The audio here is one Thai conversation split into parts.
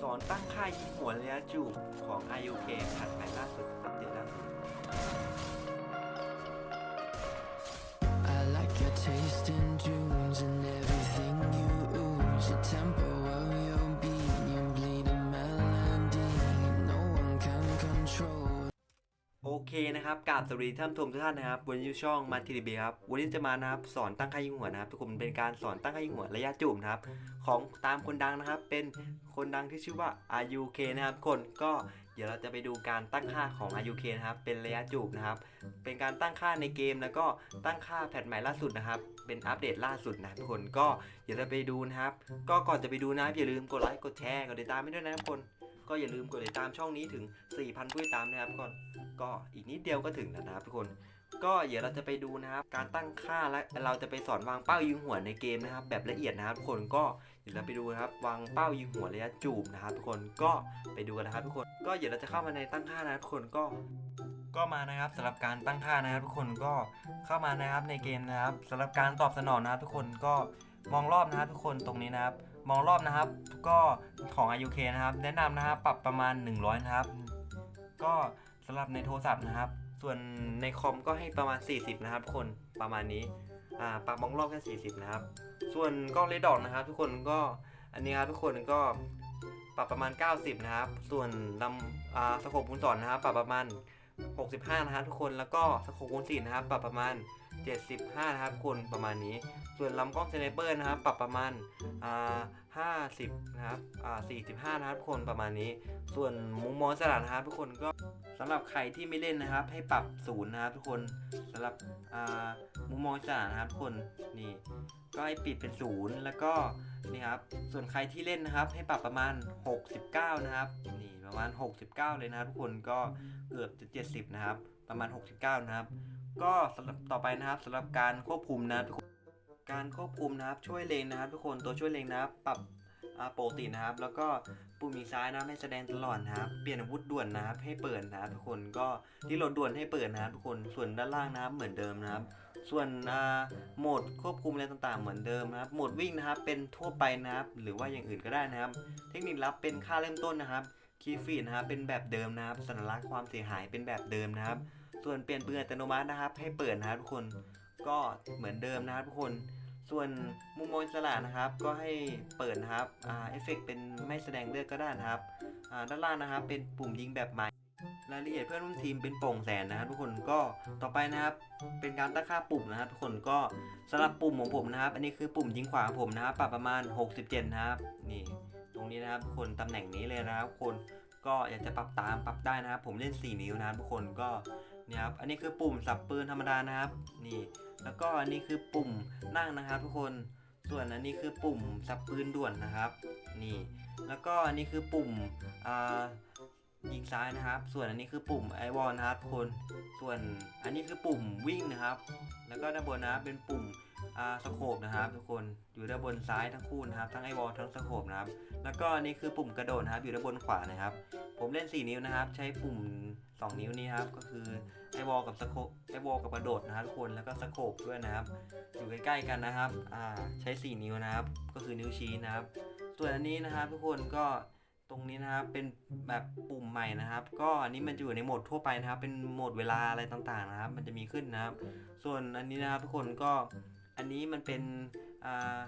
สอนตั้งค่ายิงหัวระยะจูบของ IUK ผ่านไปล่าสุดอัปเดตล่าสุด I like your taste in tunes and everything you ooze. your tempo of โอเคนะครับกราบสวัสดีท่านผู้ชมทุกท่านนะครับ วันนี้ช่องมาทีดีครับ วันนี้จะมานะครับสอนตั้งค่ายิงหัวนะครับทุกคนเป็นการสอนตั้งค่ายิงหัวระยะจูบนะครับ ของตามคนดังนะครับ เป็นคนดังที่ชื่อว่า RUK นะครับคนก็เดี๋ยวเราจะไปดูการตั้งค่าของ RUK นะครับเป็นระยะจูบนะครับ เป็นการตั้งค่าในเกมแล้วก็ตั้งค่าแพทใหม่ล่าสุดนะครับ เป็นอัปเดตล่าสุดนะทุกคนก็เดี๋ยวเราไปดูนะครับ ก็ก่อนจะไปดูนะอย่าลืมกดไลค์กดแชร์กดติดตามให้ด้วยนะทุกคน ก็อย่าลืมกดติดตามช่องนี้ถึง 4,000ผู้ติดตามนะครับก่อน ก็อีกนิดเดียวก็ถึงแล้วนะครับทุกคน ก็เดี๋ยวเราจะไปดูนะครับ การตั้งค่าและเราจะไปสอนวางเป้ายิงหัวในเกมนะครับ แบบละเอียดนะครับทุกคนก็เดี๋ยวเราไปดูนะครับ วางเป้ายิงหัวระยะจูบนะครับ ทุกคนก็ไปดูกันนะครับทุกคน ก็เดี๋ยวเราจะเข้ามาในตั้งค่านะครับทุกคนก็ก็มานะครับสำหรับการตั้งค่านะครับ ทุกคนก็เข้ามานะครับในเกมนะครับสำหรับการตอบสนองนะครับ ทุกคนก็มองรอบนะครับทุกคนตรงนี้นะครับ มองรอบนะครับ ก็ของ IUK นะครับ แนะนำนะครับปรับประมาณ 100 นะครับ ก็ สำหรับในโทรศัพท์นะครับ ส่วนในคอมก็ให้ประมาณ 40 นะครับคนประมาณนี้อ่าปรับมองรอบแค่40 นะครับ ส่วนกล้องเลดดอกนะครับ ทุกคนก็อันนี้ครับทุกคนก็ปรับประมาณ 90 นะครับ ส่วนลำอ่าสโคปคูณสอนนะครับ ปรับประมาณ 65 นะครับทุกคนแล้วก็สโคปคูณสีนะครับ ปรับประมาณ 75 นะครับทุกคนประมาณนี้ ส่วนลำกล้องสไนเปอร์นะครับ ปรับประมาณอ่า50 นะครับอ่า45 นะครับคนประมาณนี้ ส่วนมุมมองสลัดนะครับทุกคนก็สำหรับใครที่ไม่เล่นนะครับ ให้ปรับศูนย์นะครับทุกคนสำหรับอ่ามุมมองสลัดนะครับทุกคนนี่ก็ให้ปิดเป็นศูนย์แล้วก็นี่ครับส่วนใครที่เล่นนะครับ ให้ปรับประมาณ 69 นะครับนี่ประมาณ 69 เลยนะครับทุกคนก็เกือบจะ70 นะครับ ประมาณ 69 นะครับ ก็สำหรับต่อไปนะครับสำหรับการควบคุมนะครับการควบคุมนะครับช่วยเลงนะครับ ทุกคนตัวช่วยเลงนะครับ ปรับอ่าปกตินะครับ แล้วก็ปุ่มมีซ้ายนะครับให้แสดงตลอดนะครับ เปลี่ยนอาวุธด่วนนะครับ ให้เปิดนะครับ ทุกคนก็ที่โหลดด่วนให้เปิดนะครับ ทุกคนส่วนด้านล่างนะครับเหมือนเดิมนะครับ ส่วนโหมดควบคุมอะไรต่างๆ เหมือนเดิมนะครับโหมดวิ่งนะครับ เป็นทั่วไปนะครับ หรือว่าอย่างอื่นก็ได้นะครับ เทคนิคลับเป็นค่าเริ่มต้นนะครับคีย์ฟีดนะครับเป็นแบบเดิมนะครับสัญลักษณ์ความเสียหายเป็นแบบเดิมนะครับ ส่วนเปลี่ยนปืนอัตโนมัตินะครับ ให้เปิดนะครับทุกคนก็เหมือนเดิมนะครับทุกคนส่วนมุมมองอิสระนะครับ ก็ให้เปิดนะครับอ่าเอฟเฟกเป็นไม่แสดงเลือดก็ได้นะครับอ่าด้านล่างนะครับ เป็นปุ่มยิงแบบใหม่รายละเอียดเพื่อนร่วมทีมเป็นโปร่งแสนนะครับ ทุกคนก็ต่อไปนะครับ เป็นการตั้งค่าปุ่มนะครับ ทุกคนก็สำหรับปุ่มของผมนะครับ อันนี้คือปุ่มยิงขวาของผมนะครับ ปรับประมาณ 67 นะครับนี่ตรงนี้นะครับทุกคนตำแหน่งนี้เลยนะครับทุกคนก็อยากจะปรับตามปรับได้นะครับ ผมเล่น 4 นิ้วนะครับทุกคนก็ นี่ครับ อันนี้คือปุ่มสับปืนธรรมดานะครับ นี่ แล้วก็อันนี้คือปุ่มนั่งนะครับ ทุกคน ส่วนอันนี้คือปุ่มสับปืนด่วนนะครับ นี่ แล้วก็อันนี้คือปุ่มอ่ายิงซ้ายนะครับ ส่วนอันนี้คือปุ่มไอวอลนะครับทุกคน ส่วนอันนี้คือปุ่มวิ่งนะครับ แล้วก็ด้านบนนะครับเป็นปุ่มอ่าสโคปนะครับ ทุกคนอยู่ด้านบนซ้ายทั้งคู่นะครับ ทั้งไอวอลทั้งสโคปนะครับ แล้วก็อันนี้คือปุ่มกระโดดนะครับ อยู่ด้านบนขวานะครับ ผมเล่น 4 นิ้วนะครับ ใช้ปุ่ม 2 นิ้วนี้ครับก็คือไอวอลกับสโคไอวอลกับกระโดดนะครับทุกคนแล้วก็สโคปด้วยนะครับ อยู่ใกล้ๆกันนะครับอ่าใช้ 4 นิ้วนะครับ ก็คือนิ้วชี้นะครับ ส่วนอันนี้นะครับทุกคนก็ตรงนี้นะครับเป็นแบบปุ่มใหม่นะครับ ก็อันนี้มันจะอยู่ในโหมดทั่วไปนะครับ เป็นโหมดเวลาอะไรต่างๆนะครับ มันจะมีขึ้นนะครับ ส่วนอันนี้นะครับทุกคนก็อันนี้มันเป็นอ่า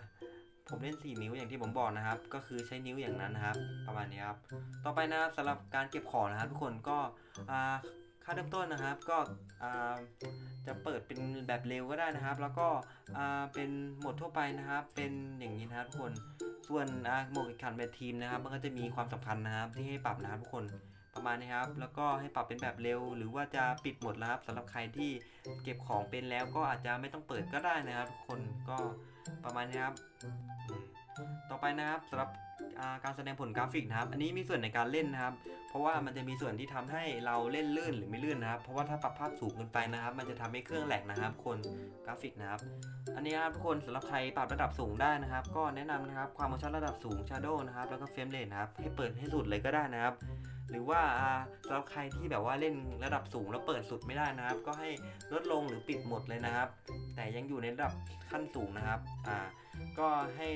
ผมเล่น 4 นิ้วอย่างที่ผมบอกนะครับ ก็คือใช้นิ้วอย่างนั้นนะครับ ประมาณนี้ครับต่อไปนะครับสำหรับการเก็บของนะครับ ทุกคนก็ค่าเริ่มต้นนะครับก็จะเปิดเป็นแบบเร็วก็ได้นะครับ แล้วก็เป็นโหมดทั่วไปนะครับ เป็นอย่างนี้นะครับทุกคนส่วนโหมดแข่งขันแบบทีมนะครับ มันก็จะมีความสำคัญนะครับที่ให้ปรับนะครับทุกคน ประมาณนี้ครับ แล้วก็ให้ปรับเป็นแบบเร็ว หรือว่าจะปิดหมดแล้วครับสำหรับใครที่เก็บของเป็นแล้วก็อาจจะไม่ต้องเปิดก็ได้นะครับทุกคนก็ประมาณนี้ครับอืมต่อไปนะครับสำหรับอ่าการแสดงผลกราฟิกนะครับ อันนี้มีส่วนในการเล่นนะครับ เพราะว่ามันจะมีส่วนที่ทำให้เราเล่นลื่นหรือไม่ลื่นนะครับ เพราะว่าถ้าปรับภาพสูงเกินไปนะครับ มันจะทำให้เครื่องแหลกนะครับ คนกราฟิกนะครับ อันนี้ครับทุกคนสำหรับใครปรับระดับสูงได้นะครับ ก็แนะนำนะครับความโมชั่นระดับสูง Shadow นะครับ แล้วก็เฟรมเรทนะครับ ให้เปิดให้สุดเลยก็ได้นะครับ หรือว่าสำหรับใครที่แบบว่าเล่นระดับสูงแล้วเปิดสุดไม่ได้นะครับ ก็ให้ลดลงหรือปิดหมดเลยนะครับ แต่ยังอยู่ในระดับขั้นสูงนะครับอ่าก็ให้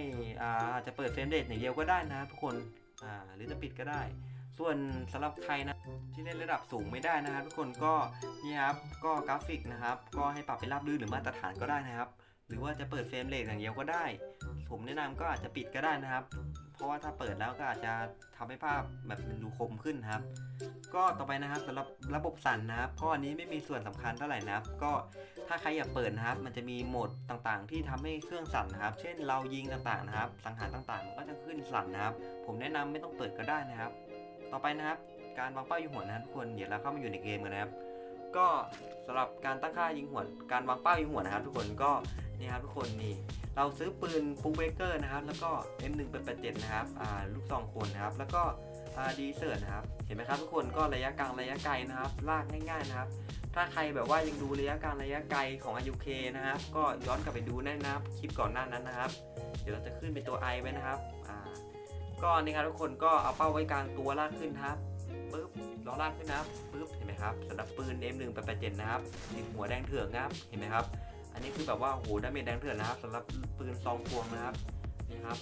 อ่าอาจจะเปิดเฟรมเรทอย่างเดียวก็ได้นะครับทุกคนอ่าหรือจะปิดก็ได้ ส่วนสำหรับใครนะที่เล่นระดับสูงไม่ได้นะครับ ทุกคนก็นี่ครับก็กราฟิกนะครับ ก็ให้ปรับเป็นราบรื่นหรือมาตรฐานก็ได้นะครับ หรือว่าจะเปิดเฟรมเรทอย่างเดียวก็ได้ ผมแนะนำก็อาจจะปิดก็ได้นะครับ เพราะว่าถ้าเปิดแล้วก็อาจจะทำให้ภาพแบบมันดูคมขึ้นครับ ก็ต่อไปนะครับสำหรับระบบสั่นนะครับก็อันนี้ไม่มีส่วนสำคัญเท่าไหร่นะครับ ก็ถ้าใครอยากเปิดนะครับ มันจะมีโหมดต่างๆ ที่ทำให้เครื่องสั่นนะครับ เช่นเรายิงต่างๆนะครับ สังหารต่างๆ มันก็จะขึ้นสั่นนะครับ ผมแนะนำไม่ต้องเปิดก็ได้นะครับ ต่อไปนะครับ การวางเป้ายิงหัวนะครับทุกคนเดี๋ยวเราเข้ามาอยู่ในเกมกันนะครับก็สำหรับการตั้งค่ายิงหัวการวางเป้ายิงหัวนะครับ ทุกคนก็นี่ครับทุกคนนี่ เราซื้อปืนปูเบเกอร์นะครับ แล้วก็ M1 เป็น87นะครับลูกซองคนนะครับ แล้วก็ดีเซอร์นะครับ เห็นไหมครับทุกคนก็ระยะกลางระยะไกลนะครับ ลากง่ายๆนะครับ ถ้าใครแบบว่ายังดูระยะกลางระยะไกลของ UK นะครับ ก็ย้อนกลับไปดูได้นะครับ คลิปก่อนหน้านั้นนะครับ เดี๋ยวเราจะขึ้นเป็นตัว I ไว้นะครับ ก็นี่ครับทุกคนก็เอาเป้าไว้กลางตัวลากขึ้นครับปึ๊บล้อลากขึ้นนะครับปึ๊บ เห็นไหมครับสำหรับปืน M1 8 8 7นะครับติดหัวแดงเถื่อนะครับ เห็นไหมครับ อันนี้คือแบบว่าโอ้โหดาเมจแดงเถื่อนนะครับสำหรับปืนซองพวงนะครับนี่ครับ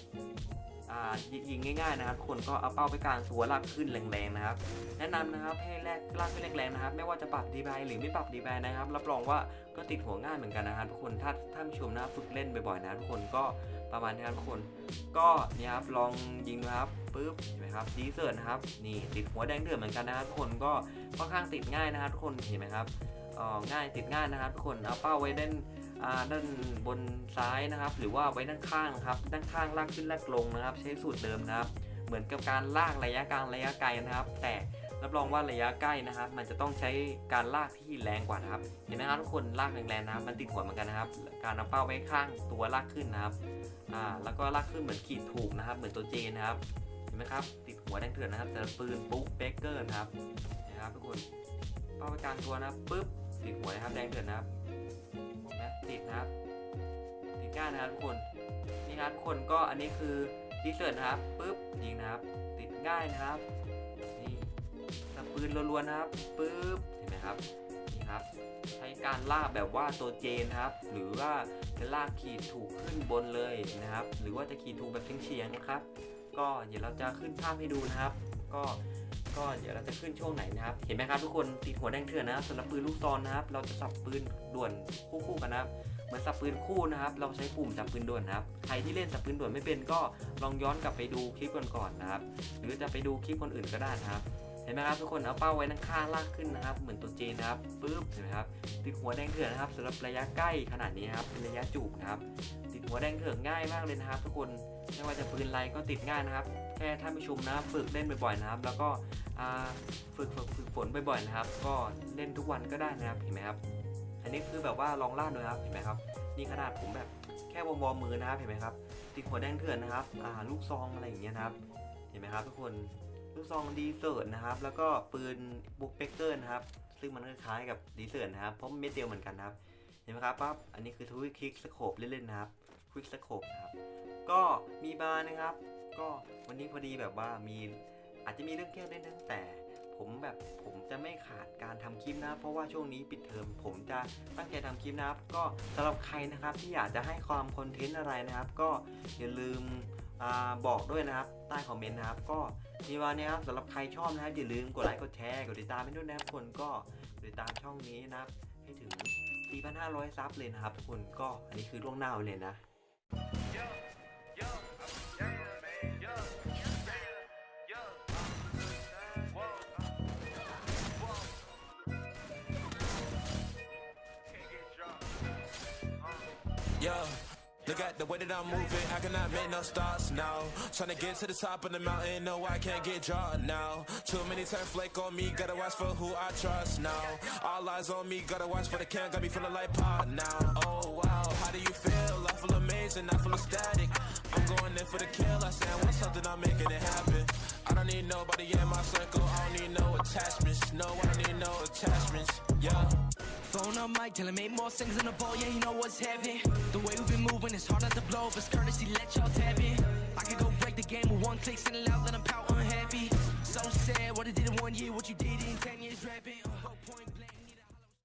อ่ายิงง่ายๆนะครับคนก็เอาเป้าไปกลางตัวลากขึ้นแรงๆนะครับ แนะนำนะครับให้แรกลากขึ้นแรงๆนะครับ ไม่ว่าจะปรับดีไบหรือไม่ปรับดีไบนะครับ รับรองว่าก็ติดหัวง่ายเหมือนกันนะครับทุกคนถ้าถ้าผู้ชมนะฝึกเล่นบ่อยๆนะทุกคนก็ประมาณนี้ครับทุกคน ก็เนี่ยครับลองยิงนะครับปึ๊บเห็นไหมครับดีเซิร์นะครับนี่ติดหัวแดงเดือดเหมือนกันนะครับทุกคนก็ค่อนข้างติดง่ายนะครับทุกคนเห็นไหมครับอ๋อง่ายติดง่ายนะครับทุกคนเอาเป้าไว้ด้านอ่า ด้านบนซ้ายนะครับ หรือว่าไว้ด้านข้างครับ ด้านข้างลากขึ้นลากลงนะครับ ใช้สูตรเดิมนะครับ เหมือนกับการลากระยะกลางระยะไกลนะครับ แต่รับรองว่าระยะใกล้นะครับ มันจะต้องใช้การลากที่แรงกว่านะครับ เห็นไหมครับทุกคนลากแรงๆนะครับ มันติดหัวเหมือนกันนะครับ การเอาเป้าไว้ข้างตัวลากขึ้นนะครับ อ่า แล้วก็ลากขึ้นเหมือนขีดถูกนะครับ เหมือนตัวเจนะครับ เห็นไหมครับ ติดหัวแดงเถื่อนนะครับแต่ปืนปุ๊กเบเกอร์นะครับ นะครับทุกคน เป้าไว้กลางตัวนะครับปุ๊บ ติดหัวนะครับแดงเถื่อนนะครับ ติดนะครับติดก้านนะครับทุกคนนี่ครับคนก็อันนี้คือดีเซิร์นะครับปุ๊บยิงนะครับ ติดง่ายนะครับนี่สปืนรัวๆนะครับปุ๊บเห็นไหมครับนี่ครับ ใช้การลากแบบว่าตัวเจนนะครับ หรือว่าจะลากขีดถูกขึ้นบนเลยนะครับ หรือว่าจะขีดถูกแบบเฉียงๆนะครับ ก็เดี๋ยวเราจะขึ้นภาพให้ดูนะครับ ก็ก็เดี๋ยวเราจะขึ้นช่วงไหนนะครับ เห็นไหมครับทุกคนติดหัวแดงเถื่อนนะครับสำหรับปืนลูกซองนะครับ เราจะสับปืนด่วนคู่ๆกันนะครับเหมือนสับปืนคู่นะครับ เราใช้ปุ่มจับปืนด่วนนะครับ ใครที่เล่นสับปืนด่วนไม่เป็นก็ลองย้อนกลับไปดูคลิปก่อนๆนะครับ หรือจะไปดูคลิปคนอื่นก็ได้นะครับ เห็นไหมครับทุกคนเอาเป้าไว้ด้านข้างลากขึ้นนะครับ เหมือนตัวเจนะครับปึ๊บเห็นไหมครับติดหัวแดงเถื่อนนะครับสำหรับระยะใกล้ขนาดนี้ครับเป็นระยะจูบนะครับ ติดหัวแดงเถื่อนง่ายมากเลยนะครับ ทุกคน ไม่ว่าจะปืนไรก็ติดง่ายนะครับ แค่ท่านผู้ชมนะฝึกเล่นบ่อยๆนะครับ แล้วก็ฝึกฝึกฝึกฝนบ่อยๆนะครับ ก็เล่นทุกวันก็ได้นะครับเห็นไหมครับ อันนี้คือแบบว่าลองล่าดเลยครับเห็นไหมครับ นี่ขนาดผมแบบแค่วอมๆมือนะครับเห็นไหมครับ ติดหัวแดงเถื่อนนะครับลูกซองอะไรอย่างเงี้ยนะครับ เห็นไหมครับทุกคนลูกซองดีเซิร์ตนะครับ แล้วก็ปืนบุกเบเกอร์นะครับ ซึ่งมันคล้ายกับดีเซิร์ตนะครับเพราะมันเม็ดเดียวเหมือนกันนะครับ เห็นไหมครับปั๊บอันนี้คือทวิคลิกสโคปเล่นๆนะครับ ควิกสโคปนะครับ ก็มีบาร์นะครับ ก็วันนี้พอดีแบบว่ามีอาจจะมีเรื่องแก้เล่นนั้นแต่ผมแบบผมจะไม่ขาดการทำคลิปนะ เพราะว่าช่วงนี้ปิดเทอมผมจะตั้งใจทำคลิปนะครับ ก็สำหรับใครนะครับที่อยากจะให้ความคอนเทนต์อะไรนะครับ ก็อย่าลืมอบอกด้วยนะครับ ใต้คอมเมนต์นะครับ ก็มีวันนี้ครับสำหรับใครชอบนะครับอย่าลืมกดไลค์กดแชร์กดติดตามให้ด้วยนะครับทุกคนก็ติดตามช่องนี้นะครับ ให้ถึง 4,500 ซับเลยนะครับทุกคนก็อันนี้คือล่วงหน้าเลยนะ Look at the way that I'm moving, I cannot make no stops now. Trying to get to the top of the mountain, no, I can't get drawn now. Too many turn flake on me, gotta watch for who I trust now. All eyes on me, gotta watch for the can, got me feeling like pop now. Oh wow, how do you feel? I feel amazing, I feel ecstatic. I'm going in for the kill, I say I want something, I'm making it happen. I don't need nobody in my circle, I don't need no attachments. No, I don't need no attachments, yeah. Phone on mic, tell him eight more things in the ball, yeah, you know what's happening. The way we've been moving, it's hard not to blow, but it's courtesy, let y'all tap in. I could go break the game with one click, send it out, let 'em pout unhappy. So sad, what I did in one year, what you did in ten years rapping.